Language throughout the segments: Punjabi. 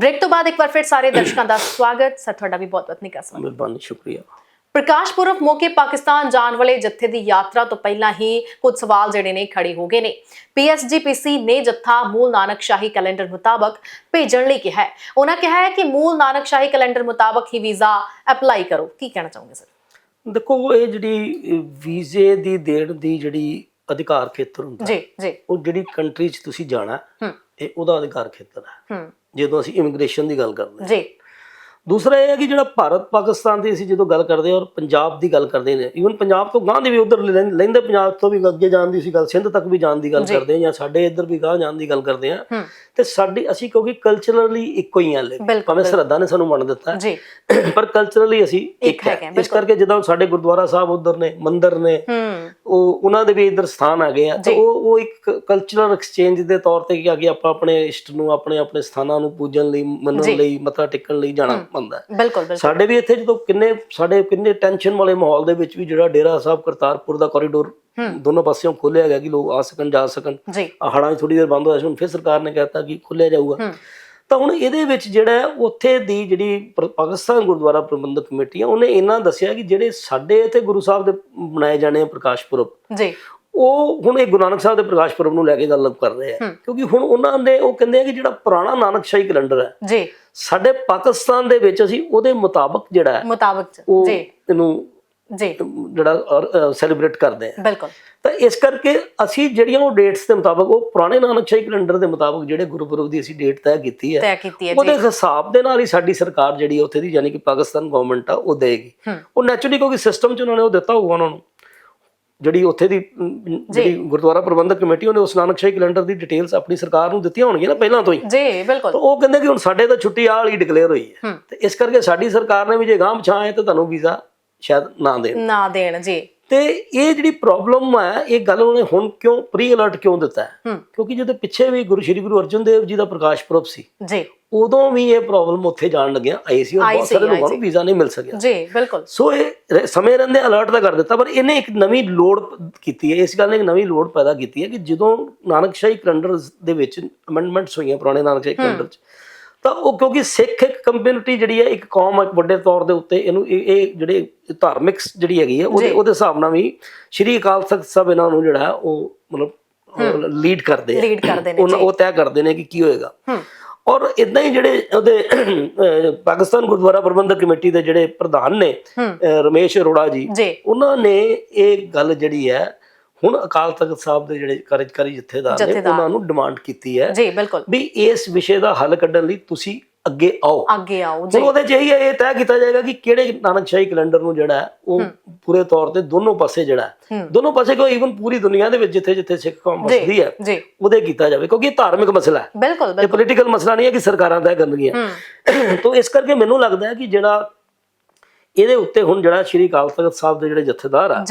ਬ੍ਰੇਕ ਤੋਂ ਬਾਅਦ ਇੱਕ ਵਾਰ ਫਿਰ ਸਾਰੇ ਦਰਸ਼ਕਾਂ ਦਾ ਸਵਾਗਤ। ਸਰ ਤੁਹਾਡਾ ਵੀ ਬਹੁਤ-ਬਹੁਤ ਨਿੱਘਾ ਸਵਾਗਤ। ਮਿਹਰਬਾਨੀ ਸ਼ੁਕਰੀਆ। ਪ੍ਰਕਾਸ਼ ਪੁਰਬ ਮੌਕੇ ਪਾਕਿਸਤਾਨ ਜਾਣ ਵਾਲੇ ਜੱਥੇ ਦੀ ਯਾਤਰਾ ਤੋਂ ਪਹਿਲਾਂ ਹੀ ਕੁਝ ਸਵਾਲ ਜਿਹੜੇ ਨੇ ਖੜੇ ਹੋ ਗਏ ਨੇ। ਪੀਐਸਜੀਪੀਸੀ ਨੇ ਜੱਥਾ ਮੂਲ ਨਾਨਕ ਸ਼ਾਹੀ ਕੈਲੰਡਰ ਮੁਤਾਬਕ ਭੇਜਣ ਲਈ ਕਿਹਾ ਹੈ। ਉਹਨਾਂ ਕਿਹਾ ਹੈ ਕਿ ਮੂਲ ਨਾਨਕ ਸ਼ਾਹੀ ਕੈਲੰਡਰ ਮੁਤਾਬਕ ਹੀ ਵੀਜ਼ਾ ਅਪਲਾਈ ਕਰੋ। ਕੀ ਕਹਿਣਾ ਚਾਹੋਗੇ ਸਰ? ਦੇਖੋ ਇਹ ਜਿਹੜੀ ਵੀਜ਼ੇ ਦੀ ਦੇਣ ਦੀ ਜਿਹੜੀ ਅਧਿਕਾਰ ਖੇਤਰ ਹੁੰਦਾ ਜੀ ਜੀ। ਉਹ ਜਿਹੜੀ ਕੰਟਰੀ 'ਚ ਤੁਸੀਂ ਜਾਣਾ ਇਹ ਉਹਦਾ ਅਧਿਕਾਰ ਖੇਤਰ ਹੈ। ਹੂੰ। ਜਦੋਂ ਅਸੀਂ ਇਮੀਗ੍ਰੇਸ਼ਨ ਦੀ ਗੱਲ ਕਰਦੇ ਹਾਂ। ਜੀ। ਦੂਸਰਾ ਇਹ ਹੈ ਕਿ ਜਿਹੜਾ ਭਾਰਤ ਪਾਕਿਸਤਾਨ ਦੀ ਅਸੀਂ ਜਦੋਂ ਗੱਲ ਕਰਦੇ ਹਾਂ ਔਰ ਪੰਜਾਬ ਦੀ ਗੱਲ ਕਰਦੇ ਨੇ ਈਵਨ ਪੰਜਾਬ ਤੋਂ ਗਾਂ ਦੀ ਵੀ ਉਧਰ ਲੈਂਦੇ ਪੰਜਾਬ ਤੋਂ ਵੀ ਅੱਗੇ ਜਾਣ ਦੀ ਸੀ ਗੱਲ ਸਿੰਧ ਤੱਕ ਵੀ ਜਾਣ ਦੀ ਗੱਲ। ਕਰਦੇ ਹਾਂ ਜਾਂ ਸਾਡੇ ਇੱਧਰ ਵੀ ਗਾਂ ਜਾਣ ਦੀ ਗੱਲ ਕਰਦੇ ਹਾਂ। ਹੂੰ। ਤੇ ਸਾਡੀ ਅਸੀਂ ਕਿਉਂਕਿ ਕਲਚਰਲੀ ਇੱਕੋ ਹੀ ਆ ਲੈ ਭਾਵੇਂ ਸਰਹੱਦਾਂ ਨੇ ਸਾਨੂੰ ਮੰਨ ਦਿੱਤਾ। ਜੀ। ਪਰ ਕਲਚਰਲੀ ਅਸੀਂ ਇੱਕ ਹੈ। ਇਸ ਕਰਕੇ ਜਦੋਂ ਸਾਡੇ ਗੁਰਦੁਆਰਾ ਸਾਹਿਬ ਉਧਰ ਨੇ ਮੰਦਿਰ ਨੇ ਉਹ ਉਹਨਾਂ ਦੇ ਵੀ ਇਧਰ ਸਥਾਨ ਆ ਗਏ ਆ। ਤੇ। ਉਹ ਉਹ ਇੱਕ ਕਲਚਰਲ ਐਕਸਚੇਂਜ ਦੇ ਤੌਰ ਤੇ ਕਿ ਅੱਗੇ ਆਪਾਂ ਆਪਣੇ ਇਸ਼ਟ ਨੂੰ ਆਪਣੇ ਆਪਣੇ ਸਥਾਨਾਂ ਨੂੰ ਪੂਜਣ ਲਈ। ਮੰਨਣ ਲਈ ਮੱਥਾ ਟੇਕਣ ਲਈ ਜਾਣਾ ਪੈਂਦਾ। ਬਿਲਕੁਲ ਸਾਡੇ ਵੀ ਇੱਥੇ ਜਦੋਂ ਕਿੰਨੇ ਸਾਡੇ ਕਿੰਨੇ ਟੈਨਸ਼ਨ ਵਾਲੇ ਮਾਹੌਲ ਦੇ ਵਿੱਚ ਵੀ ਜਿਹੜਾ ਡੇਰਾ ਸਾਹਿਬ ਕਰਤਾਰਪੁਰ ਦਾ ਕੋਰੀਡੋਰ ਦੋਨੋਂ ਪਾਸਿਓਂ ਖੋਲਿਆ ਗਿਆ ਕਿ ਲੋਕ ਆ ਸਕਣ ਜਾ ਸਕਣ। ਹੜਾਂ 'ਚ ਥੋੜੀ ਦੇਰ ਬੰਦ ਹੋਇਆ ਸੀ ਹੁਣ ਫਿਰ ਸਰਕਾਰ ਨੇ ਕਹਿਤਾ ਕਿ ਖੋਲਿਆ ਜਾਊਗਾ। ਤਾਂ ਹੁਣ ਇਹਦੇ ਵਿੱਚ ਜਿਹੜਾ ਉੱਥੇ ਦੀ ਜਿਹੜੀ ਪਾਕਿਸਤਾਨ ਗੁਰਦੁਆਰਾ ਪ੍ਰਬੰਧਕ ਕਮੇਟੀ ਆ ਉਹਨੇ ਇਹਨਾਂ ਦੱਸਿਆ ਕਿ ਜਿਹੜੇ ਸਾਡੇ ਇੱਥੇ ਗੁਰੂ ਸਾਹਿਬ ਦੇ ਬਣਾਏ ਜਾਣੇ ਆ ਪ੍ਰਕਾਸ਼ ਪੁਰਬ ਜੀ। ਉਹ ਹੁਣ ਇਹ ਗੁਰੂ ਨਾਨਕ ਸਾਹਿਬ ਦੇ ਪ੍ਰਕਾਸ਼ ਪੁਰਬ ਨੂੰ ਲੈ ਕੇ ਗੱਲ ਕਰ ਰਹੇ ਆ। ਕਿਉਂਕਿ ਹੁਣ ਉਹਨਾਂ ਨੇ ਉਹ ਕਹਿੰਦੇ ਆ ਕਿ ਜਿਹੜਾ ਪੁਰਾਣਾ ਨਾਨਕਸ਼ਾਹੀ ਕੈਲੰਡਰ ਹੈ ਜੀ। ਸਾਡੇ ਪਾਕਿਸਤਾਨ ਦੇ ਵਿੱਚ ਅਸੀਂ ਉਹਦੇ ਮੁਤਾਬਕ ਜਿਹੜਾ ਹੈ ਮੁਤਾਬਕ ਜੀ। ਇਹਨੂੰ ਜੀ। ਜਿਹੜਾ ਸੈਲੀਬ੍ਰੇਟ ਕਰਦੇ ਆ। ਬਿਲਕੁਲ। ਤਾਂ ਇਸ ਕਰਕੇ ਅਸੀਂ ਜਿਹੜੀਆਂ ਉਹ ਡੇਟਸ ਦੇ ਮੁਤਾਬਕ ਉਹ ਪੁਰਾਣੇ ਨਾਨਕਸ਼ਾਹੀ ਕੈਲੰਡਰ ਦੇ ਮੁਤਾਬਕ ਜਿਹੜੇ ਗੁਰਪੁਰਬ ਦੀ ਅਸੀਂ ਡੇਟ ਤੈਅ ਕੀਤੀ ਹੈ ਤੈਅ ਕੀਤੀ ਹੈ ਉਹਦੇ ਹਿਸਾਬ ਦੇ ਨਾਲ ਹੀ ਸਾਡੀ ਸਰਕਾਰ ਜਿਹੜੀ ਉੱਥੇ ਦੀ ਯਾਨੀ ਕਿ ਪਾਕਿਸਤਾਨ ਗਵਰਨਮੈਂਟ ਆ ਉਹ ਦੇਗੀ। ਉਹ ਨੈਚੁਰਲੀ ਕਿਉਂਕਿ ਸਿਸਟਮ 'ਚ ਉਹਨਾਂ ਨੇ ਉਹ ਦਿੱਤਾ ਹੋਊਗਾ ਉਹਨਾਂ ਨੂੰ। ਜਿਹੜੀ ਉੱਥੇ ਦੀ ਜਿਹੜੀ ਗੁਰਦੁਆਰਾ ਪ੍ਰਬੰਧਕ ਕਮੇਟੀ ਉਹਨੇ ਉਸ ਨਾਨਕਸ਼ਾਹੀ ਕੈਲੰਡਰ ਦੀ ਡਿਟੇਲਸ ਆਪਣੀ ਸਰਕਾਰ ਨੂੰ ਦਿੱਤੀਆਂ ਹੋਣਗੀਆਂ ਨਾ ਪਹਿਲਾਂ ਤੋਂ ਹੀ। ਜੀ ਬਿਲਕੁਲ। ਤਾਂ ਉਹ ਕਹਿੰਦੇ ਕਿ ਹੁਣ ਸਾਡੇ ਤਾਂ ਛੁੱਟੀ ਆਹ ਵਾਲੀ ਡਿਕਲੇਅਰ ਹੋਈ ਹੈ। ਤੇ ਇਸ ਕਰਕੇ ਸਾਡੀ ਸਰਕਾਰ ਨੇ ਵੀ ਜੇ ਗਾਂਹ ਪਛਾਂ ਹੈ ਤਾਂ ਤੁਹਾਨੂੰ ਵੀਜ਼ਾ ਸ਼ਾਇਦ ਨਾ ਦੇਣ। ਨਾ ਦੇਣ ਜੀ। ਤੇ ਇਹ ਜਿਹੜੀ ਪ੍ਰੋਬਲਮ ਹੈ ਇਹ ਗੱਲ ਉਹਨੇ ਹੁਣ ਕਿਉਂ ਪ੍ਰੀ ਅਲਰਟ ਕਿਉਂ ਦਿੱਤਾ? ਹੈ। ਕਿਉਂਕਿ ਜਦੋਂ ਪਿੱਛੇ ਵੀ ਗੁਰੂ ਸ਼੍ਰੀ ਗੁਰੂ ਅਰਜਨ ਦੇਵ ਜੀ ਦਾ ਪ੍ਰਕਾਸ਼ ਪੁਰਬ ਸੀ ਜੀ। ਉਦੋਂ ਵੀ ਇਹ ਪ੍ਰੋਬਲਮ ਉੱਥੇ ਜਾਣ ਲੱਗਿਆ। ਆਈ ਸੀ ਔਰ ਬਹੁਤ ਸਾਰੇ ਲੋਕਾਂ ਨੂੰ ਵੀਜ਼ਾ ਨਹੀਂ ਮਿਲ ਸਕਿਆ। ਜੀ ਬਿਲਕੁਲ। ਸੋ ਇਹ ਸਮੇਂ ਰਹਿੰਦੇ ਅਲਰਟ ਤਾਂ ਕਰ ਦਿੱਤਾ ਪਰ ਇਹਨੇ ਇੱਕ ਨਵੀਂ ਲੋੜ ਕੀਤੀ ਹੈ। ਇਸ ਗੱਲ ਨੇ ਇੱਕ ਨਵੀਂ ਲੋੜ ਪੈਦਾ ਕੀਤੀ ਹੈ ਕਿ ਜਦੋਂ ਨਾਨਕਸ਼ਾਹੀ ਕੈਲੰਡਰ ਦੇ ਵਿੱਚ ਅਮੈਂਡਮੈਂਟਸ ਹੋਈਆਂ ਪੁਰਾਣੇ ਨਾਨਕਸ਼ਾਹੀ ਕੈਲੰਡਰ 'ਚ ਤਾਂ ਉਹ ਕਿਉਂਕਿ ਸਿੱਖ ਇੱਕ ਕਮਿਊਨਿਟੀ ਜਿਹੜੀ ਹੈ ਇੱਕ ਕੌਮ ਹੈ ਇੱਕ ਵੱਡੇ ਤੌਰ ਦੇ ਉੱਤੇ ਇਹਨੂੰ ਇਹ ਜਿਹੜੇ ਧਾਰਮਿਕ ਜਿਹੜੀ ਹੈਗੀ ਹੈ ਉਹਦੇ। ਉਹਦੇ ਹਿਸਾਬ ਨਾਲ ਵੀ ਸ਼੍ਰੀ ਅਕਾਲ ਤਖਤ ਸਾਹਿਬ ਇਹਨਾਂ ਨੂੰ ਜਿਹੜਾ ਉਹ ਮਤਲਬ ਲੀਡ ਕਰਦੇ ਆ। ਲੀਡ ਕਰਦੇ ਨੇ ਉਹ ਤੈਅ ਕਰਦੇ ਨੇ ਕਿ ਕੀ ਹੋਏਗਾ। ਔਰ ਇਦਾਂ ਹੀ ਜਿਹੜੇ ਉਹਦੇ ਪਾਕਿਸਤਾਨ ਗੁਰਦੁਆਰਾ ਪ੍ਰਬੰਧਕ ਕਮੇਟੀ ਦੇ ਜਿਹੜੇ ਪ੍ਰਧਾਨ ਨੇ ਰਮੇਸ਼ ਅਰੋੜਾ ਜੀ। ਉਹਨਾਂ ਨੇ ਇਹ ਗੱਲ ਜਿਹੜੀ ਹੈ ਹੁਣ ਅਕਾਲ ਤਖਤ ਸਾਹਿਬ ਦੇ ਜਿਹੜੇ ਕਾਰਜਕਾਰੀ ਜਥੇਦਾਰ ਨੇ। ਉਹਨਾਂ ਨੂੰ ਡਿਮਾਂਡ ਕੀਤੀ ਹੈ ਜੀ ਬਿਲਕੁਲ। ਵੀ ਇਸ ਵਿਸ਼ੇ ਦਾ ਹੱਲ ਕੱਢਣ ਲਈ ਤੁਸੀਂ ਅੱਗੇ ਆਓ। ਅੱਗੇ ਆਓ ਜੀ। ਉਹਦੇ ਚ ਇਹੀ ਇਹ ਤੈਅ ਕੀਤਾ ਜਾਏਗਾ ਕਿ ਕਿਹੜੇ ਨਾਨਕਸ਼ਾਹੀ ਕੈਲੰਡਰ ਨੂੰ ਜਿਹੜਾ ਉਹ ਪੂਰੇ ਤੌਰ ਤੇ ਦੋਨੋਂ ਪਾਸੇ ਜਿਹੜਾ। ਦੋਨੋਂ ਪਾਸੇ ਕਿਉਂ ਈਵਨ ਪੂਰੀ ਦੁਨੀਆ ਦੇ ਵਿੱਚ ਜਿੱਥੇ ਜਿੱਥੇ ਸਿੱਖ ਕੌਮ ਵਸਦੀ ਹੈ ਉਹਦੇ ਕੀਤਾ ਜਾਵੇ ਕਿਉਂਕਿ ਇਹ ਧਾਰਮਿਕ ਮਸਲਾ ਹੈ। ਬਿਲਕੁਲ ਇਹ ਪੋਲੀਟੀਕਲ ਮਸਲਾ ਨਹੀਂ ਹੈ ਕਿ ਸਰਕਾਰਾਂ ਤੈਅ ਕਰਨਗੀਆਂ। ਤੋਂ ਇਸ ਕਰਕੇ ਮੈਨੂੰ ਲੱਗਦਾ ਹੈ ਕਿ ਜਿਹੜਾ ਇਹਦੇ ਉੱਤੇ ਹੁਣ ਜਿਹੜਾ ਸ਼੍ਰੀ ਅਕਾਲ ਤਖਤ ਸਾਹਿਬ ਦੇ ਜਿਹੜੇ ਜਥੇਦਾਰ ਆ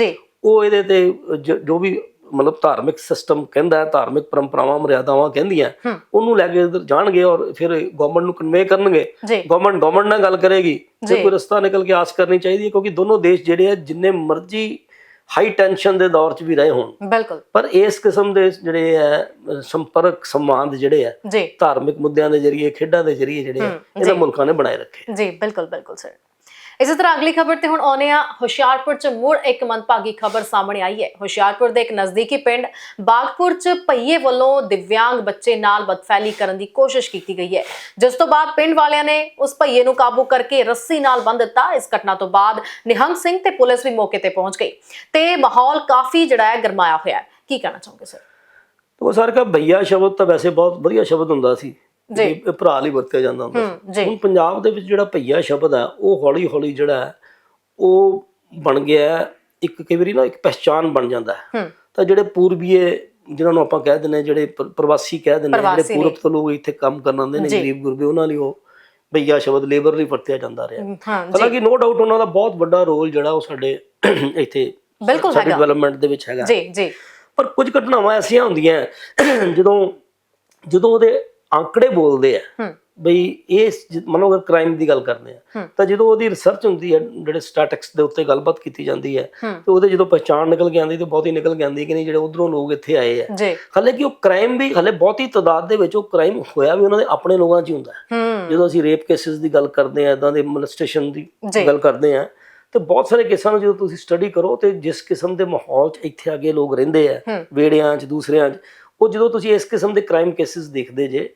ਉਹ ਇਹਦੇ ਤੇ ਜ- ਵੀ ਮਤਲਬ ਧਾਰਮਿਕ ਸਿਸਟਮ ਕਹਿੰਦਾ ਹੈ ਧਾਰਮਿਕ ਪਰੰਪਰਾਵਾਂ ਮਰਿਆਦਾਵਾਂ ਕਹਿੰਦੀਆਂ ਹੂੰ। ਉਹਨੂੰ ਲੈ ਕੇ ਇੱਧਰ ਜਾਣਗੇ ਔਰ ਫਿਰ ਗਵਰਨਮੈਂਟ ਨੂੰ ਕਨਵੇ ਕਰਨਗੇ। ਗਵਰਨਮੈਂਟ ਗਵਰਨਮੈਂਟ ਨਾਲ ਗੱਲ ਕਰੇਗੀ। ਜੀ। ਕੋਈ ਰਸਤਾ ਨਿਕਲ ਕੇ ਆਸ ਕਰਨੀ ਚਾਹੀਦੀ ਹੈ ਕਿਉਂਕਿ ਦੋਨੋਂ ਦੇਸ਼ ਜਿਹੜੇ ਆ ਜਿੰਨੇ ਮਰਜ਼ੀ ਹਾਈ ਟੈਂਸ਼ਨ ਦੇ ਦੌਰ 'ਚ ਵੀ ਰਹੇ ਹੋਣ। ਬਿਲਕੁਲ। ਪਰ ਇਸ ਕਿਸਮ ਦੇ ਜਿਹੜੇ ਹੈ ਸੰਪਰਕ ਸੰਵਾਦ ਜਿਹੜੇ ਆ ਜੀ। ਧਾਰਮਿਕ ਮੁੱਦਿਆਂ ਦੇ ਜ਼ਰੀਏ ਖੇਡਾਂ ਦੇ ਜ਼ਰੀਏ ਜਿਹੜੇ ਆ ਹੂੰ, ਇਹਨਾਂ ਮੁਲਕਾਂ ਨੇ ਬਣਾਏ ਰੱਖੇ। ਜੀ ਬਿਲਕੁਲ ਬਿਲਕੁਲ ਸਰ ਇਸੇ ਤਰ੍ਹਾਂ ਅਗਲੀ ਖਬਰ ਤੇ ਹੁਣ ਆਉਨੇ ਆ ਹੁਸ਼ਿਆਰਪੁਰ ਚ ਮੁੜ ਇੱਕ ਮੰਦਭਾਗੀ ਖਬਰ ਸਾਹਮਣੇ ਆਈ ਹੈ। ਹੁਸ਼ਿਆਰਪੁਰ ਦੇ ਇੱਕ ਨਜ਼ਦੀਕੀ ਪਿੰਡ ਬਾਗਪੁਰ ਚ ਭਈਏ ਵੱਲੋਂ ਦਿਵਿਆਂਗ ਬੱਚੇ ਨਾਲ ਬਦਫੈਲੀ ਕਰਨ ਦੀ ਕੋਸ਼ਿਸ਼ ਕੀਤੀ ਗਈ ਹੈ। ਜਿਸ ਤੋਂ ਬਾਅਦ ਪਿੰਡ ਵਾਲਿਆਂ ਨੇ ਉਸ ਭਈਏ ਨੂੰ ਕਾਬੂ ਕਰਕੇ ਰੱਸੀ ਨਾਲ ਬੰਨ੍ਹ ਦਿੱਤਾ। ਇਸ ਘਟਨਾ ਤੋਂ ਬਾਅਦ ਨਿਹੰਗ ਸਿੰਘ ਤੇ ਪੁਲਿਸ ਵੀ ਮੌਕੇ ਤੇ ਪਹੁੰਚ ਗਈ। ਤੇ ਮਾਹੌਲ ਕਾਫੀ ਜਿਹੜਾ ਹੈ ਗਰਮਾਇਆ ਹੋਇਆ ਹੈ। ਕੀ ਕਹਿਣਾ ਚਾਹੋਗੇ ਸਰ ਉਹ ਸਰ ਕਾ ਭਈਆ ਸ਼ਬਦ ਤਾਂ ਵੈਸੇ ਬਹੁਤ ਵਧੀਆ ਸ਼ਬਦ ਹੁੰਦਾ ਸੀ। ਜੀ। ਭਰਾ ਲਈ ਵਰਤਿਆ ਜਾਂਦਾ ਹੁੰਦਾ ਸੀ। ਹੁਣ ਪੰਜਾਬ ਦੇ ਵਿੱਚ ਜਿਹੜਾ ਭਈਆ ਸ਼ਬਦ ਹੈ ਉਹ ਹੌਲੀ ਹੌਲੀ ਜਿਹੜਾ ਉਹ ਬਣ ਗਿਆ ਇੱਕ ਕਈ ਵਾਰੀ ਨਾ ਇੱਕ ਪਛਾਣ ਬਣ ਜਾਂਦਾ ਹੈ। ਤਾਂ ਜਿਹੜੇ ਪੂਰਬੀਏ ਜਿਨ੍ਹਾਂ ਨੂੰ ਆਪਾਂ ਕਹਿ ਦਿੰਦੇ ਜਿਹੜੇ ਪ੍ਰ- ਪ੍ਰਵਾਸੀ ਕਹਿ ਦਿੰਦੇ ਜਿਹੜੇ ਪੂਰਬ ਤੋਂ ਲੋਕ ਇੱਥੇ ਕੰਮ ਕਰਨ ਆਉਂਦੇ ਨੇ। ਗਰੀਬ ਗੁਰਬੇ ਉਹਨਾਂ ਲਈ ਉਹ ਭਈਆ ਸ਼ਬਦ ਲੇਬਰ ਲਈ ਵਰਤਿਆ ਜਾਂਦਾ ਰਿਹਾ। ਹਾਲਾਂਕਿ ਨੋ ਡਾਊਟ ਉਹਨਾਂ ਦਾ ਬਹੁਤ ਵੱਡਾ ਰੋਲ ਜਿਹੜਾ ਉਹ ਸਾਡੇ ਇੱਥੇ ਬਿਲਕੁਲ ਸਾਡੇ ਹੈਗਾ। ਡਿਵੈਲਪਮੈਂਟ ਦੇ ਵਿੱਚ ਹੈਗਾ। ਜੀ ਜੀ। ਪਰ ਕੁਝ ਘਟਨਾਵਾਂ ਐਸੀਆਂ ਹੁੰਦੀਆਂ ਜਦੋਂ ਜਦੋਂ ਉਹਦੇ ਆંકੜੇ ਬੋਲਦੇ ਆ। ਬਈ ਇਹ ਮੰਨੋ ਅਗਰ ਕ੍ਰਾਈਮ ਦੀ ਗੱਲ ਕਰਦੇ ਆ। ਤਾਂ ਜਦੋਂ ਉਹਦੀ ਰਿਸਰਚ ਹੁੰਦੀ ਹੈ ਜਿਹੜੇ ਸਟੈਟਿਕਸ ਦੇ ਉੱਤੇ ਗੱਲਬਾਤ ਕੀਤੀ ਜਾਂਦੀ ਹੈ। ਤੇ ਉਹਦੇ ਜਦੋਂ ਪਛਾਣ ਨਿਕਲ ਕੇ ਆਉਂਦੀ ਤੇ ਬਹੁਤੀ ਨਿਕਲ ਕੇ ਆਉਂਦੀ ਕਿ ਨਹੀਂ ਜਿਹੜੇ ਉਧਰੋਂ ਲੋਕ ਇੱਥੇ ਆਏ ਆ। ਹਾਲੇ ਕਿ ਉਹ ਕ੍ਰਾਈਮ ਵੀ ਹਾਲੇ ਬਹੁਤੀ ਤਾਦਾਦ ਦੇ ਵਿੱਚ ਉਹ ਕ੍ਰਾਈਮ ਹੋਇਆ ਵੀ ਉਹਨਾਂ ਦੇ ਆਪਣੇ ਲੋਕਾਂ 'ਚ ਹੀ ਹੁੰਦਾ। ਜਦੋਂ ਅਸੀਂ ਰੇਪ ਕੇਸਿਸ ਦੀ ਗੱਲ ਕਰਦੇ ਆ ਇਦਾਂ ਦੇ ਮਲਸਟੇਸ਼ਨ ਦੀ ਗੱਲ ਕਰਦੇ ਆ ਤੇ ਬਹੁਤ ਸਾਰੇ ਕੇਸਾਂ ਨੂੰ ਜਦੋਂ ਤੁਸੀਂ ਸਟੱਡੀ ਕਰੋ ਤੇ ਜਿਸ ਕਿਸਮ ਦੇ ਮਾਹੌਲ 'ਚ ਇੱਥੇ ਅੱਗੇ ਲੋਕ ਰਹਿੰਦੇ ਆ ਵੇੜਿਆਂ 'ਚ ਦੂਸਰਿਆਂ 'ਚ ਉਹ ਜਦੋਂ ਤੁਸੀਂ ਇਸ ਕਿਸਮ ਦੇ ਕ੍ਰਾਈਮ ਕੇਸਿਸ ਦੇਖਦੇ ਜੇ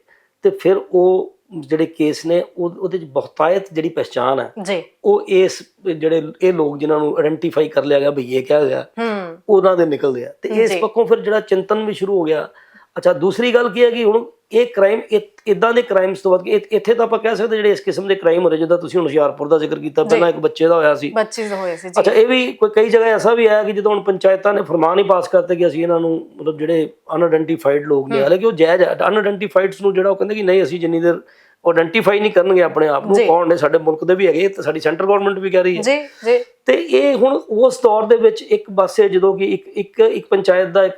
ਤੇ ਫਿਰ ਉਹ ਜਿਹੜੇ ਕੇਸ ਨੇ ਉਹ ਉਹਦੇ 'ਚ ਬਹੁਤਾਇਤ ਜਿਹੜੀ ਪਛਾਣ ਹੈ ਜੀ। ਉਹ ਇਸ ਜਿਹੜੇ ਇਹ ਲੋਕ ਜਿਨ੍ਹਾਂ ਨੂੰ ਆਇਡੈਂਟੀਫਾਈ ਕਰ ਲਿਆ ਗਿਆ ਵੀ ਇਹ ਕਿਹਾ ਗਿਆ ਹੂੰ। ਉਹਨਾਂ ਦੇ ਨਿਕਲਦੇ ਆ। ਤੇ ਇਸ। ਪੱਖੋਂ ਫਿਰ ਜਿਹੜਾ ਚਿੰਤਨ ਵੀ ਸ਼ੁਰੂ ਹੋ ਗਿਆ ਅੱਛਾ ਦੂਸਰੀ ਗੱਲ ਕੀ ਹੈ ਕਿ ਹੁਣ? ਇਹ ਕ੍ਰਾਈਮ ਇਦਾਂ ਦੇ ਕ੍ਰਾਈਮਸ ਤੋਂ ਕਿ ਇੱਥੇ ਤਾਂ ਆਪਾਂ ਕਹਿ ਸਕਦੇ ਜਿਹੜੇ ਇਸ ਕਿਸਮ ਦੇ ਕ੍ਰਾਈਮ ਹੋ ਰਹੇ ਜਿੱਦਾਂ ਤੁਸੀਂ ਹੁਣ ਹੁਸ਼ਿਆਰਪੁਰ ਦਾ ਜ਼ਿਕਰ ਕੀਤਾ ਪਹਿਲਾਂ ਇੱਕ ਬੱਚੇ ਦਾ ਹੋਇਆ ਸੀ। ਬੱਚੇ ਜੋ ਹੋਏ ਸੀ ਜੀ। ਅੱਛਾ ਇਹ ਵੀ ਕੋਈ ਕਈ ਜਗ੍ਹਾ ਐਸਾ ਵੀ ਹੈ ਕਿ ਜਦੋਂ ਹੁਣ ਪੰਚਾਇਤਾਂ ਨੇ ਫਰਮਾਨ ਹੀ ਪਾਸ ਕਰਤੇ ਕਿ ਅਸੀਂ ਇਹਨਾਂ ਨੂੰ ਮਤਲਬ ਜਿਹੜੇ ਅਨਆਇਡੈਂਟੀਫਾਈਡ ਲੋਕ ਨੇ ਹਾਲਾਂਕਿ ਉਹ ਜਾਇਜ਼ ਅਨਆਇਡੈਂਟੀਫਾਈਡਸ ਨੂੰ ਜਿਹੜਾ ਉਹ ਕਹਿੰਦੇ ਕਿ ਨਹੀਂ ਅਸੀਂ ਜਿੰਨੀ ਦੇਰ ਆਇਡੈਂਟੀਫਾਈ ਨਹੀਂ ਕਰਨਗੇ ਆਪਣੇ ਆਪ ਨੂੰ। ਕੌਣ ਨੇ ਸਾਡੇ ਮੁਲਕ ਦੇ ਵੀ ਹੈਗੇ ਤੇ ਸਾਡੀ ਸੈਂਟਰ ਗਵਰਨਮੈਂਟ ਵੀ ਕਹਿ ਰਹੀ ਹੈ। ਜੀ ਜੀ। ਤੇ ਇਹ ਹੁਣ ਉਸ ਦੌਰ ਦੇ ਵਿੱਚ ਇੱਕ ਪਾਸੇ ਜਦੋਂ ਕਿ ਇੱਕ ਇੱਕ ਇੱਕ ਪੰਚਾਇਤ ਦਾ ਇੱਕ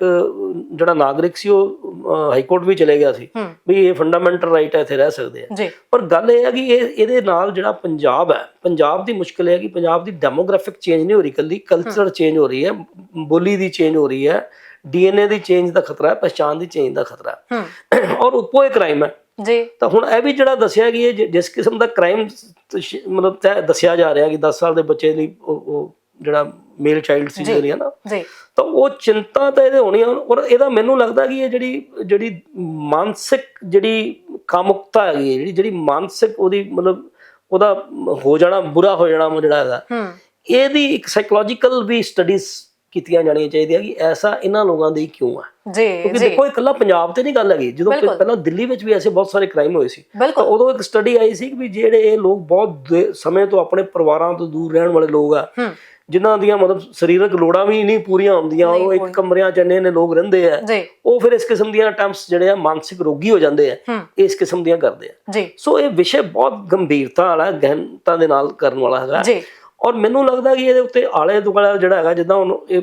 ਜਿਹੜਾ ਨਾਗਰਿਕ ਸੀ ਉਹ ਹਾਈ ਕੋਰਟ ਵੀ ਚਲੇ ਗਿਆ ਸੀ। ਵੀ ਇਹ ਫੰਡਾਮੈਂਟਲ ਰਾਈਟ ਹੈ ਇੱਥੇ ਰਹਿ ਸਕਦੇ ਆ। ਪਰ ਗੱਲ ਇਹ ਹੈ ਕਿ ਇਹ ਇਹਦੇ ਨਾਲ ਜਿਹੜਾ ਪੰਜਾਬ ਹੈ ਪੰਜਾਬ ਦੀ ਮੁਸ਼ਕਲ ਹੈ ਕਿ ਪੰਜਾਬ ਦੀ ਡੈਮੋਗ੍ਰਾਫਿਕ ਚੇਂਜ ਨਹੀਂ ਹੋ ਰਹੀ ਕੱਲੀ ਕਲਚਰ ਚੇਂਜ ਹੋ ਰਹੀ ਹੈ ਬੋਲੀ ਦੀ ਚੇਂਜ ਹੋ ਰਹੀ ਹੈ ਡੀਐਨਏ ਦੀ ਚੇਂਜ ਦਾ ਖਤਰਾ ਹੈ ਪਛਾਣ ਦੀ ਚੇਂਜ ਦਾ ਖਤਰਾ ਹੂੰ। ਔਰ ਉੱਪਰੋਂ ਇਹ ਕ੍ਰਾਈਮ ਹੈ। ਜੀ। ਤਾਂ ਹੁਣ ਇਹ ਵੀ ਜਿਹੜਾ ਦੱਸਿਆ ਜਿ- ਜਿਸ ਕਿਸਮ ਦਾ ਕ੍ਰਾਈਮ ਮਤਲਬ ਦੱਸਿਆ ਜਾ ਰਿਹਾ ਕਿ 10 ਸਾਲ ਦੇ ਬੱਚੇ ਲਈ ਉਹ ਜਿਹੜਾ ਮੇਲ ਚਾਈਲਡ ਸੀ ਜਿਹੜੀ ਹੈ ਨਾ ਜੀ। ਤਾਂ ਉਹ ਚਿੰਤਾ ਤਾਂ ਇਹਦੇ ਹੋਣੀ ਔਰ ਇਹਦਾ ਮੈਨੂੰ ਲੱਗਦਾ ਕਿ ਇਹ ਜਿਹੜੀ ਜਿਹੜੀ ਮਾਨਸਿਕ ਜਿਹੜੀ ਕਾਮੁਕਤਾ ਹੈਗੀ ਜਿਹੜੀ ਜਿਹੜੀ ਮਾਨਸਿਕ ਉਹਦੀ ਮਤਲਬ ਉਹਦਾ ਹੋ ਜਾਣਾ ਬੁਰਾ ਹੋ ਜਾਣਾ ਉਹ ਜਿਹੜਾ ਹੈਗਾ ਹੂੰ। ਇਹਦੀ ਇੱਕ ਸਾਈਕੋਲੋਜੀਕਲ ਵੀ ਸਟੱਡੀਜ਼ ਕੀਤੀਆਂ ਜਾਣੀਆਂ ਚਾਹੀਦੀਆਂ ਕਿ ਐਸਾ ਇਹਨਾਂ ਲੋਕਾਂ ਦੇ ਹੀ ਕਿਉਂ ਆ? ਜੀ ਕਿਉਂਕਿ ਦੇਖੋ ਇਕੱਲਾ ਪੰਜਾਬ ਤੇ ਨਹੀਂ ਗੱਲ ਹੈਗੀ। ਜਦੋਂ। ਪਹਿਲਾਂ ਦਿੱਲੀ ਵਿੱਚ ਵੀ ਐਸੇ ਬਹੁਤ ਸਾਰੇ ਕ੍ਰਾਈਮ ਹੋਏ ਸੀ। ਤਾਂ ਉਦੋਂ ਇੱਕ ਸਟੱਡੀ ਆਈ ਸੀ ਕਿ ਵੀ ਜਿਹੜੇ ਇਹ ਲੋਕ ਬਹੁਤ ਸਮੇਂ ਤੋਂ ਆਪਣੇ ਪਰਿਵਾਰਾਂ ਤੋਂ ਦੂਰ ਰਹਿਣ ਵਾਲੇ ਲੋਕ ਆ ਜਿਨ੍ਹਾਂ ਦੀਆਂ ਮਤਲਬ ਸਰੀਰਕ ਲੋੜਾਂ ਵੀ ਨਹੀਂ ਪੂਰੀਆਂ ਹੁੰਦੀਆਂ ਉਹ ਇੱਕ ਕਮਰਿਆਂ 'ਚ ਨੇ ਲੋਕ ਰਹਿੰਦੇ ਆ ਉਹ ਫਿਰ ਇਸ ਕਿਸਮ ਦੀਆਂ ਅਟੈਂਪਟਸ ਜਿਹੜੇ ਆ ਮਾਨਸਿਕ ਰੋਗੀ ਹੋ ਜਾਂਦੇ ਆ ਇਸ ਕਿਸਮ ਦੀਆਂ ਕਰਦੇ ਆ। ਸੋ ਇਹ ਵਿਸ਼ੇ ਬਹੁਤ ਗੰਭੀਰਤਾ ਵਾਲਾ ਗਹਿਨਤਾ ਦੇ ਨਾਲ ਕਰਨ ਵਾਲਾ ਹੈਗਾ। ਜੀ। ਔਰ ਮੈਨੂੰ ਲੱਗਦਾ ਕਿ ਇਹਦੇ ਉੱਤੇ ਆਲੇ ਦੁਆਲੇ ਜਿਹੜਾ ਹੈਗਾ ਜਿੱਦਾਂ ਹੁਣ ਇਹ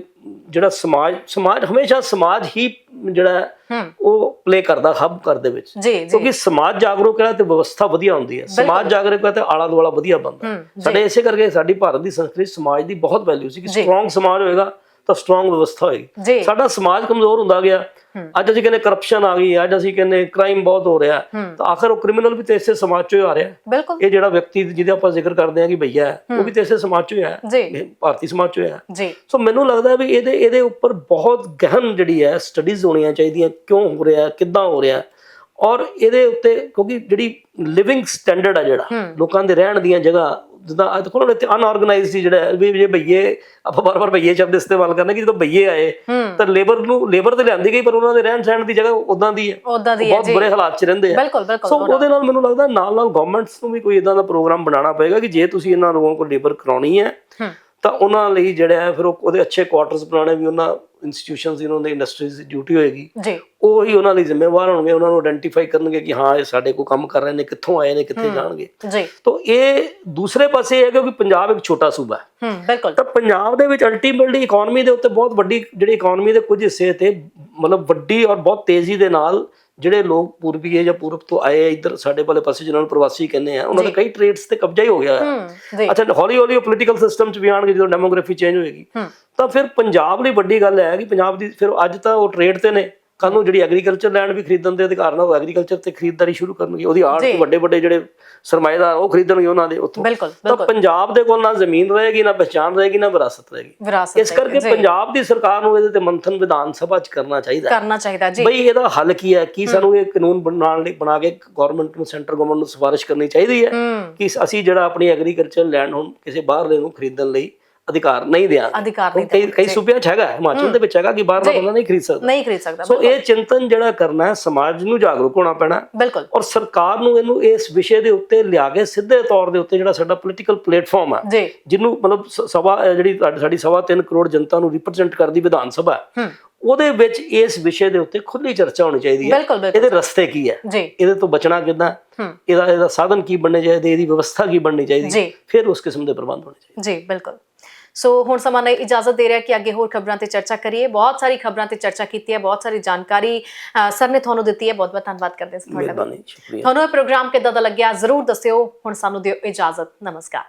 ਜਿਹੜਾ ਸਮਾਜ ਸਮਾਜ ਹਮੇਸ਼ਾ ਸਮਾਜ ਹੀ ਜਿਹੜਾ ਉਹ ਪਲੇ ਕਰਦਾ ਹੱਬ ਕਰ ਦੇ ਵਿੱਚ। ਕਿਉਂਕਿ ਸਮਾਜ ਜਾਗਰੂਕ ਹੈ ਤੇ ਵਿਵਸਥਾ ਵਧੀਆ ਹੁੰਦੀ ਹੈ। ਸਮਾਜ ਜਾਗਰੂਕ ਹੈ ਤੇ ਆਲਾ ਦੁਆਲਾ ਵਧੀਆ ਬਣਦਾ ਸਾਡੇ ਇਸੇ ਕਰਕੇ ਸਾਡੀ ਭਾਰਤ ਦੀ ਸੰਸਕ੍ਰਿਤੀ ਸਮਾਜ ਦੀ ਬਹੁਤ ਵੈਲਿਊ ਸੀ ਕਿ ਸਟਰੋਂਗ ਸਮਾਜ ਹੋਏਗਾ। ਤਾਂ ਸਟਰੋਂਗ ਵਿਵਸਥਾ ਹੋਏਗੀ ਸਾਡਾ ਸਮਾਜ ਕਮਜ਼ੋਰ ਹੁੰਦਾ ਗਿਆ। ਅੱਜ ਅਸੀਂ ਕਹਿੰਦੇ ਕਰਪਸ਼ਨ ਆ ਗਈ ਅੱਜ ਅਸੀਂ ਕਹਿੰਦੇ ਕ੍ਰਾਈਮ ਬਹੁਤ ਹੋ ਰਿਹਾ। ਤਾਂ ਆਖਰ ਉਹ ਕ੍ਰਿਮੀਨਲ ਵੀ ਤੇ ਇਸੇ ਸਮਾਜ ਚੋਂ ਹੀ ਆ ਰਿਹਾ। ਇਹ ਜਿਹੜਾ ਵਿਅਕਤੀ ਜਿਹਦੇ ਆਪਾਂ ਜ਼ਿਕਰ ਕਰਦੇ ਹਾਂ ਕਿ ਭਈਆ ਉਹ ਵੀ ਤੇ ਇਸੇ ਸਮਾਜ ਚੋਂ ਹੀ ਇਹ ਭਾਰਤੀ ਸਮਾਜ ਚੋਂ ਜੀ। ਸੋ ਮੈਨੂੰ ਲੱਗਦਾ ਵੀ ਇਹਦੇ ਇਹਦੇ ਉੱਪਰ ਬਹੁਤ ਗਹਿਨ ਜਿਹੜੀ ਹੈ ਸਟੱਡੀਜ਼ ਹੋਣੀਆਂ ਚਾਹੀਦੀਆਂ ਕਿਉਂ ਹੋ ਰਿਹਾ ਕਿੱਦਾਂ ਹੋ ਰਿਹਾ। ਔਰ ਇਹਦੇ ਉੱਤੇ ਕਿਉਂਕਿ ਜਿਹੜੀ ਲਿਵਿੰਗ ਸਟੈਂਡਰਡ ਆ ਜਿਹੜਾ। ਲੋਕਾਂ ਦੇ ਰਹਿਣ ਦੀਆਂ ਜਗ੍ਹਾ ਜਿੱਦਾਂ ਅੱਜ ਦੇਖੋ ਨਾ ਇੱਥੇ ਅਨਆਰਗੇਨਾਈਜ਼ਡ ਸੀ ਜਿਹੜਾ ਵੀ ਜੇ ਭਈਏ ਆਪਾਂ ਬਾਰ-ਬਾਰ ਭਈਏ ਸ਼ਬਦ ਇਸਤੇਮਾਲ ਕਰਨਾ ਕਿ ਜਦੋਂ ਭਈਏ ਆਏ ਤਾਂ ਲੇਬਰ ਨੂੰ ਲੇਬਰ ਤੇ ਲਿਆਂਦੀ ਗਈ ਪਰ ਉਹਨਾਂ ਦੇ ਰਹਿਣ ਸਹਿਣ ਦੀ ਜਗ੍ਹਾ ਉਦਾਂ ਦੀ ਹੈ। ਉਦਾਂ ਦੀ ਹੈ ਬਹੁਤ ਬੁਰੇ ਹਾਲਾਤ 'ਚ ਰਹਿੰਦੇ ਆ। ਬਿਲਕੁਲ ਬਿਲਕੁਲ ਸੋ ਉਹਦੇ ਨਾਲ ਮੈਨੂੰ ਲੱਗਦਾ ਨਾਲ ਨਾਲ ਗਵਰਨਮੈਂਟਸ ਨੂੰ ਵੀ ਕੋਈ ਇਦਾਂ ਦਾ ਪ੍ਰੋਗਰਾਮ ਬਣਾਉਣਾ ਪਏਗਾ ਕਿ ਜੇ ਤੁਸੀਂ ਇਹਨਾਂ ਲੋਕਾਂ ਕੋਲ ਲੇਬਰ ਕਰਾਉਣੀ ਹੈ ਤਾਂ ਉਹਨਾਂ ਲਈ ਜਿਹੜਾ ਹੈ ਫਿਰ ਉਹ- ਉਹਦੇ ਅੱਛੇ ਕੁਆਟਰਸ ਬਣਾਉਣੇ ਵੀ ਉਹਨਾਂ ਇੰਸਟੀਟਿਊਸ਼ਨਸ ਉਹਨਾਂ ਦੀ ਇੰਡਸਟਰੀਜ਼ ਦੀ ਡਿਊਟੀ ਹੋਏਗੀ ਜੀ। ਉਹ ਹੀ ਉਹਨਾਂ ਲਈ ਜ਼ਿੰਮੇਵਾਰ ਹੋਣਗੇ ਉਹਨਾਂ ਨੂੰ ਆਇਡੈਂਟੀਫਾਈ ਕਰਨਗੇ ਕਿ ਹਾਂ ਇਹ ਸਾਡੇ ਕੋਲ ਕੰਮ ਕਰ ਰਹੇ ਨੇ ਕਿੱਥੋਂ ਆਏ ਨੇ ਕਿੱਥੇ ਜਾਣਗੇ। ਜੀ। ਤਾਂ ਇਹ ਦੂਸਰੇ ਪਾਸੇ ਇਹ ਹੈ ਕਿ ਪੰਜਾਬ ਇੱਕ ਛੋਟਾ ਸੂਬਾ ਹੈ। ਹੂੰ ਬਿਲਕੁਲ। ਤਾਂ ਪੰਜਾਬ ਦੇ ਵਿੱਚ ਅਲਟੀਮੇਟਲੀ ਇਕਨੋਮੀ ਦੇ ਉੱਤੇ ਬਹੁਤ ਵੱਡੀ ਜਿਹੜੀ ਇਕਨੋਮੀ ਦੇ ਕੁਝ ਹਿੱਸੇ ਤੇ ਮਤਲਬ ਵੱਡੀ ਔਰ ਬਹੁਤ ਤੇਜ਼ੀ ਦੇ ਨਾਲ ਜਿਹੜੇ ਲੋਕ ਪੂਰਬੀਏ ਜਾਂ ਪੂਰਬ ਤੋਂ ਆਏ ਆ ਇੱਧਰ ਸਾਡੇ ਵਾਲੇ ਪਾਸੇ ਜਿਹਨਾਂ ਨੂੰ ਪ੍ਰਵਾਸੀ ਕਹਿੰਦੇ ਆ ਉਹਨਾਂ ਦੇ ਕਈ ਟ੍ਰੇਡਸ ਤੇ ਕਬਜ਼ਾ ਹੀ ਹੋ ਗਿਆ ਹੈ ਹੂੰ ਅੱਛਾ ਹੌਲੀ ਹੌਲੀ ਉਹ ਪੋਲੀਟੀਕਲ ਸਿਸਟਮ ਚ ਵੀ ਆਣਗੇ ਜਦੋਂ ਡੈਮੋਗ੍ਰਾਫੀ ਚੇਂਜ ਹੋਏਗੀ ਹੂੰ। ਤਾਂ ਫਿਰ ਪੰਜਾਬ ਲਈ ਵੱਡੀ ਗੱਲ ਹੈ ਕਿ ਪੰਜਾਬ ਦੀ ਫਿਰ ਅੱਜ ਤਾਂ ਉਹ ਟ੍ਰੇਡ ਤੇ ਨੇ। ਕੱਲ ਨੂੰ ਜਿਹੜੀ ਐਗਰੀਕਲਚਰ ਲੈਂਡ ਵੀ ਖਰੀਦਣ ਦੇ ਅਧਿਕਾਰ ਨਾਲ ਉਹ ਐਗਰੀਕਲਚਰ ਤੇ ਖਰੀਦਦਾਰੀ ਸ਼ੁਰੂ ਕਰਨਗੇ ਉਹਦੀ ਆੜ ਜੀ। ਵੱਡੇ ਵੱਡੇ ਜਿਹੜੇ ਸਰਮਾਏਦਾਰ ਉਹ ਖਰੀਦਣਗੇ ਉਹਨਾਂ ਦੇ ਉੱਥੋਂ। ਤਾਂ ਪੰਜਾਬ ਦੇ ਕੋਲ ਨਾ ਜ਼ਮੀਨ ਰਹੇਗੀ ਨਾ ਪਛਾਣ ਰਹੇਗੀ ਨਾ ਵਿਰਾਸਤ ਰਹੇਗੀ। ਇਸ ਕਰਕੇ ਪੰਜਾਬ ਦੀ ਸਰਕਾਰ ਨੂੰ ਇਹਦੇ ਤੇ ਮੰਥਨ ਵਿਧਾਨ ਸਭਾ ਚ ਕਰਨਾ ਚਾਹੀਦਾ। ਕਰਨਾ ਚਾਹੀਦਾ ਜੀ। ਬਈ ਇਹਦਾ ਹੱਲ ਕੀ ਹੈ? ਕੀ ਸਾਨੂੰ ਇਹ ਕਾਨੂੰਨ ਬਣਾਉਣ ਲਈ ਬਣਾ ਕੇ ਗਵਰਨਮੈਂਟ ਨੂੰ ਸੈਂਟਰ ਗਵਰਨਮੈਂਟ ਨੂੰ ਸਿਫਾਰਿਸ਼ ਕਰਨੀ ਚਾਹੀਦੀ ਹੈ ਹੂੰ। ਕਿ ਅਸੀਂ ਜਿਹੜਾ ਆਪਣੀ ਐਗਰੀਕਲਚਰ ਲੈਂਡ ਹੁਣ ਕਿਸੇ ਬਾਹਰਲੇ ਨੂੰ ਖਰੀਦਣ ਲਈ ਅਧਿਕਾਰ ਨਹੀਂ ਦਿਆਂਗੇ ਅਧਿਕਾਰ ਨਹੀਂ ਕਈ ਕਈ ਸੂਬਿਆਂ 'ਚ ਹੈਗਾ ਹਿਮਾਚਲ ਦੇ ਵਿੱਚ ਹੈਗਾ ਕਿ ਬਾਹਰ ਦਾ ਬੰਦਾ ਨਹੀਂ ਖਰੀਦ ਸਕਦਾ। ਨਹੀਂ ਖਰੀਦ ਸਕਦਾ ਸੋ ਇਹ ਚਿੰਤਨ ਜਿਹੜਾ ਕਰਨਾ ਹੈ ਸਮਾਜ ਨੂੰ ਜਾਗਰੂਕ ਹੋਣਾ ਪੈਣਾ। ਬਿਲਕੁਲ। ਔਰ ਸਰਕਾਰ ਨੂੰ ਇਹਨੂੰ ਇਸ ਵਿਸ਼ੇ ਦੇ ਉੱਤੇ ਲਿਆ ਕੇ ਸਿੱਧੇ ਤੌਰ ਦੇ ਉੱਤੇ ਜਿਹੜਾ ਸਾਡਾ ਪੋਲੀਟੀਕਲ ਪਲੇਟਫਾਰਮ ਹੈ ਜਿਹਨੂੰ ਮਤਲਬ ਸ- ਸਭਾ ਅਹ ਜਿਹੜੀ ਸਾਡੀ- ਸਵਾ 3 ਕਰੋੜ ਜਨਤਾ ਨੂੰ ਰਿਪਰੈਜ਼ੈਂਟ ਕਰਦੀ ਵਿਧਾਨ ਸਭਾ ਹੈ, ਉਹਦੇ ਵਿੱਚ ਇਸ ਵਿਸ਼ੇ ਦੇ ਉੱਤੇ ਖੁੱਲੀ ਚਰਚਾ ਹੋਣੀ ਚਾਹੀਦੀ ਹੈ। ਇਹਦੇ ਰਸਤੇ ਕੀ ਹੈ? ਇਹਦੇ ਤੋਂ ਬਚਣਾ ਕਿੱਦਾਂ? ਇਹਦਾ ਇਹਦਾ ਸਾਧਨ ਕੀ ਬਣਨੇ ਚਾਹੀਦੇ? ਇਹਦੀ ਵਿਵਸਥਾ ਕੀ ਬਣਨੀ ਚਾਹੀਦੀ? ਫਿਰ ਉਸ ਕਿਸਮ ਦੇ ਪ੍ਰਬੰਧ ਹੋਣੇ ਚਾਹੀਦੇ। ਜੀ ਬਿਲਕੁਲ। ਸੋ ਹੁਣ ਸਮਾਂ ਨਹੀਂ ਇਜਾਜ਼ਤ ਦੇ ਰਿਹਾ ਕਿ ਅੱਗੇ ਹੋਰ ਖਬਰਾਂ ਤੇ ਚਰਚਾ ਕਰੀਏ। ਬਹੁਤ ਸਾਰੀ ਖਬਰਾਂ ਤੇ ਚਰਚਾ ਕੀਤੀ ਹੈ ਬਹੁਤ ਸਾਰੀ ਜਾਣਕਾਰੀ ਸਰ ਨੇ ਤੁਹਾਨੂੰ ਦਿੱਤੀ ਹੈ। ਬਹੁਤ ਬਹੁਤ ਧੰਨਵਾਦ ਕਰਦੇ ਹਾਂ ਤੁਹਾਡਾ ਤੁਹਾਨੂੰ ਇਹ ਪ੍ਰੋਗਰਾਮ ਕਿੱਦਾਂ ਦਾ ਲੱਗਿਆ ਜ਼ਰੂਰ ਦੱਸਿਓ। ਹੁਣ ਸਾਨੂੰ ਦਿਓ ਇਜਾਜ਼ਤ। ਨਮਸਕਾਰ।